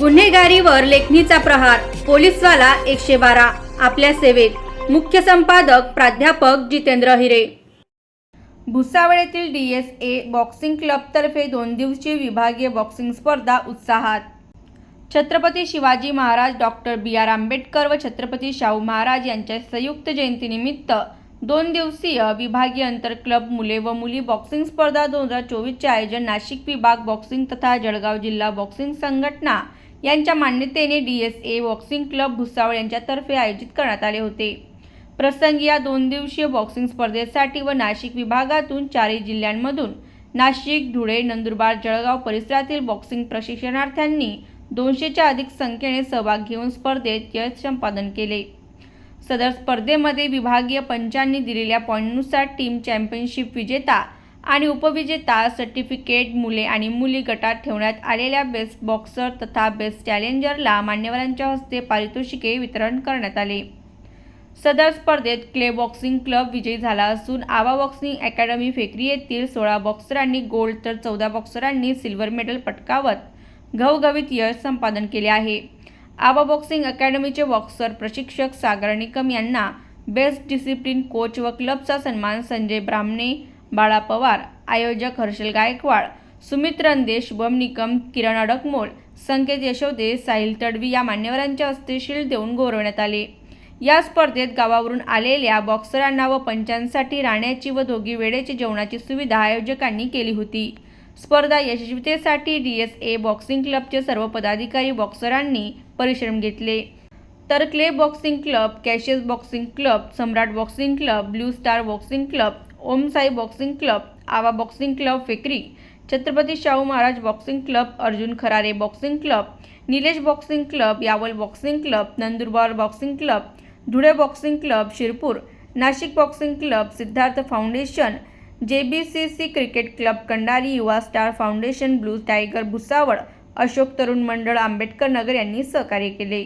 गुन्हेगारीवर लेखणीचा प्रहार पोलीसवाला एकशे बारा आपल्या सेवेत. मुख्य संपादक प्राध्यापक जितेंद्र हिरे. भुसावळ येथील डी एस ए बॉक्सिंग क्लबतर्फे दोन दिवसीय विभागीय बॉक्सिंग स्पर्धा उत्साहात. Chhatrapati Shivaji Maharaj doctor B R Ambedkar व छत्रपती शाहू महाराज यांच्या संयुक्त जयंतीनिमित्त दोन दिवसीय विभागीय अंतर क्लब मुले व मुली बॉक्सिंग स्पर्धा दोन हजार चोवीसचे आयोजन नाशिक विभाग बॉक्सिंग तथा जळगाव जिल्हा बॉक्सिंग संघटना यांच्या मान्यतेने D S A boxing club Bhusawal यांच्यातर्फे आयोजित करण्यात आले होते. प्रसंगी या दोन दिवसीय बॉक्सिंग स्पर्धेसाठी व नाशिक विभागातून चारही जिल्ह्यांमधून नाशिक धुळे नंदुरबार जळगाव परिसरातील बॉक्सिंग प्रशिक्षणार्थ्यांनी दोनशेच्या अधिक संख्येने सहभाग घेऊन स्पर्धेत यश संपादन केले. सदर स्पर्धेमध्ये विभागीय पंचांनी दिलेल्या पॉईंटनुसार टीम चॅम्पियनशिप विजेता आणि उपविजेता सर्टिफिकेट मुले आणि मुली गटात ठेवण्यात आलेल्या बेस्ट बॉक्सर तथा बेस्ट चॅलेंजरला मान्यवरांच्या हस्ते पारितोषिके वितरण करण्यात आले. सदर स्पर्धेत क्ले बॉक्सिंग क्लब विजयी झाला असून आवा बॉक्सिंग अकॅडमी फेकरी येथील सोळा बॉक्सरांनी गोल्ड तर चौदा बॉक्सरांनी सिल्वर मेडल पटकावत घवघवीत यश संपादन केले आहे. आवा बॉक्सिंग अकॅडमीचे बॉक्सर प्रशिक्षक सागर निकम यांना बेस्ट डिसिप्लिन कोच व क्लबचा सन्मान संजय ब्राह्मणे बाळा पवार आयोजक हर्षल गायकवाड सुमित रंदे बम निकम किरण अडकमोल संकेत यशोदे साहिल तडवी या मान्यवरांच्या हस्ते शिल्ड देऊन गौरवण्यात आले. या स्पर्धेत गावावरून आलेल्या बॉक्सरांना व पंचांसाठी राहण्याची व दोघी वेळेची जेवणाची सुविधा आयोजकांनी केली होती. स्पर्धा यशस्वीतेसाठी डी एस ए बॉक्सिंग क्लबचे सर्व पदाधिकारी बॉक्सरांनी परिश्रम घेतले तर Clay boxing club Cassius boxing club Samrat boxing club Blue Star boxing club Om Sai boxing club Aava boxing club Fekari Chhatrapati Shahu Maharaj boxing club Arjun Kharare boxing club Nilesh boxing club Yawal boxing club Nandurbar boxing club Dhule boxing club Shirpur Nashik boxing club Siddharth foundation J B C C cricket club Kandari Yuva star foundation blue tiger Bhusawal Ashok Tarun Mandal Ambedkar नगर यांनी सहकार्य केले.